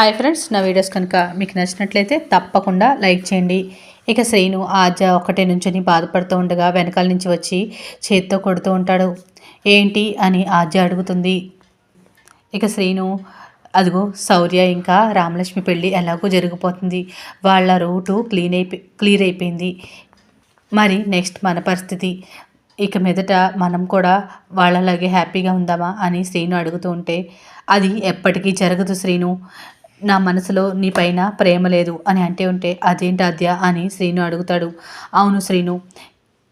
Hi friends నా videos కనుక మీకు నచ్చినట్లయితే తప్పకుండా లైక్ చేయండి. ఇక శ్రీను ఆజ ఒకటే నుంచొని బాధపడుతూ ఉండగా వెనకాల నుంచి వచ్చి చేత్తో కొడుతూ ఉంటాడు. ఏంటి అని ఆజ అడుగుతుంది. ఇక శ్రీను అదిగో శౌర్య ఇంకా రామలక్ష్మి పెళ్ళి ఎలాగో జరిగిపోతుంది. వాళ్ళ రూటు క్లీన్ అయిపోయి క్లియర్ అయిపోయింది. మరి నెక్స్ట్ మన పరిస్థితి. ఇక మీదట మనం కూడా వాళ్ళలాగే హ్యాపీగా ఉందామా అని శ్రీను అడుగుతూ ఉంటే అది ఎప్పటికీ జరగదు శ్రీను. నా మనసులో నీ పైన ప్రేమ లేదు అని అంటే ఉంటే అదేంటి అద్య అని శ్రీను అడుగుతాడు. అవును శ్రీను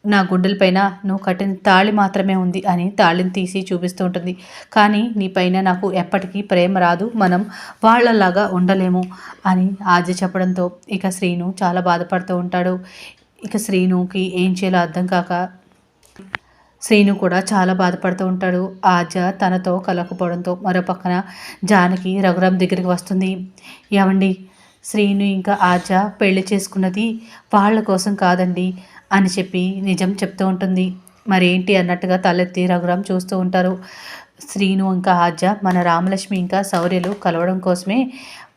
నా గుండెలపైన నువ్వు కట్టిన తాళి మాత్రమే ఉంది అని తాళిని తీసి చూపిస్తూ ఉంటుంది. కానీ నీ పైన నాకు ఎప్పటికీ ప్రేమ రాదు మనం వాళ్ళలాగా ఉండలేము అని ఆద్య చెప్పడంతో ఇక శ్రీను చాలా బాధపడుతూ ఉంటాడు. ఇక శ్రీనుకి ఏం చేయాలో అర్థం కాక శ్రీను కూడా చాలా బాధపడుతూ ఉంటాడు. ఆజ తనతో కలకపోవడంతో మరో పక్కన జానకి రఘురామ్ దగ్గరికి వస్తుంది. ఏమండి? శ్రీను ఇంకా ఆజ పెళ్ళి చేసుకున్నది వాళ్ళ కోసం కాదండి అని చెప్పి నిజం చెప్తూ ఉంటుంది. మరేంటి అన్నట్టుగా తలెత్తి రఘురాం చూస్తూ ఉంటారు. శ్రీను ఇంకా ఆజ మన రామలక్ష్మి ఇంకా శౌర్యలు కలవడం కోసమే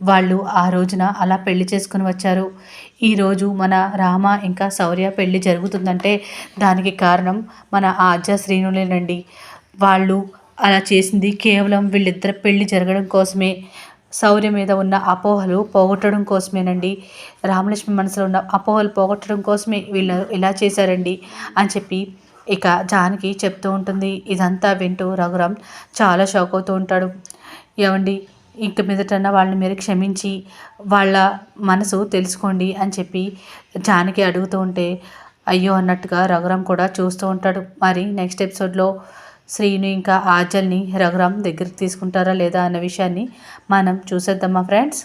వాళ్ళు ఆ రోజున అలా పెళ్ళి చేసుకుని వచ్చారు. ఈరోజు మన రామ ఇంకా శౌర్య పెళ్ళి జరుగుతుందంటే దానికి కారణం మన ఆజ శ్రీనులేనండి వాళ్ళు అలా చేసింది కేవలం వీళ్ళిద్దరు పెళ్ళి జరగడం కోసమే. శౌర్య మీద ఉన్న అపోహలు పోగొట్టడం కోసమేనండి రామలక్ష్మి మనసులో ఉన్న అపోహలు పోగొట్టడం కోసమే వీళ్ళు ఇలా చేశారండి అని చెప్పి ఇక జానకి చెప్తూ ఉంటుంది ఇదంతా వింటూ రఘురామ్ చాలా షాక్ అవుతూ ఉంటాడు. ఏమండి ఇంక మీదటన్నా వాళ్ళని మీరు క్షమించి వాళ్ళ మనసు తెలుసుకోండి అని చెప్పి జానకి అడుగుతూ ఉంటే అయ్యో అన్నట్టుగా రఘురామ్ కూడా చూస్తూ ఉంటాడు. మరి నెక్స్ట్ ఎపిసోడ్లో శ్రీను ఇంకా ఆజల్ని రఘురామ్ దగ్గరికి తీసుకుంటారా లేదా అన్న విషయాన్ని మనం చూసేద్దామా ఫ్రెండ్స్.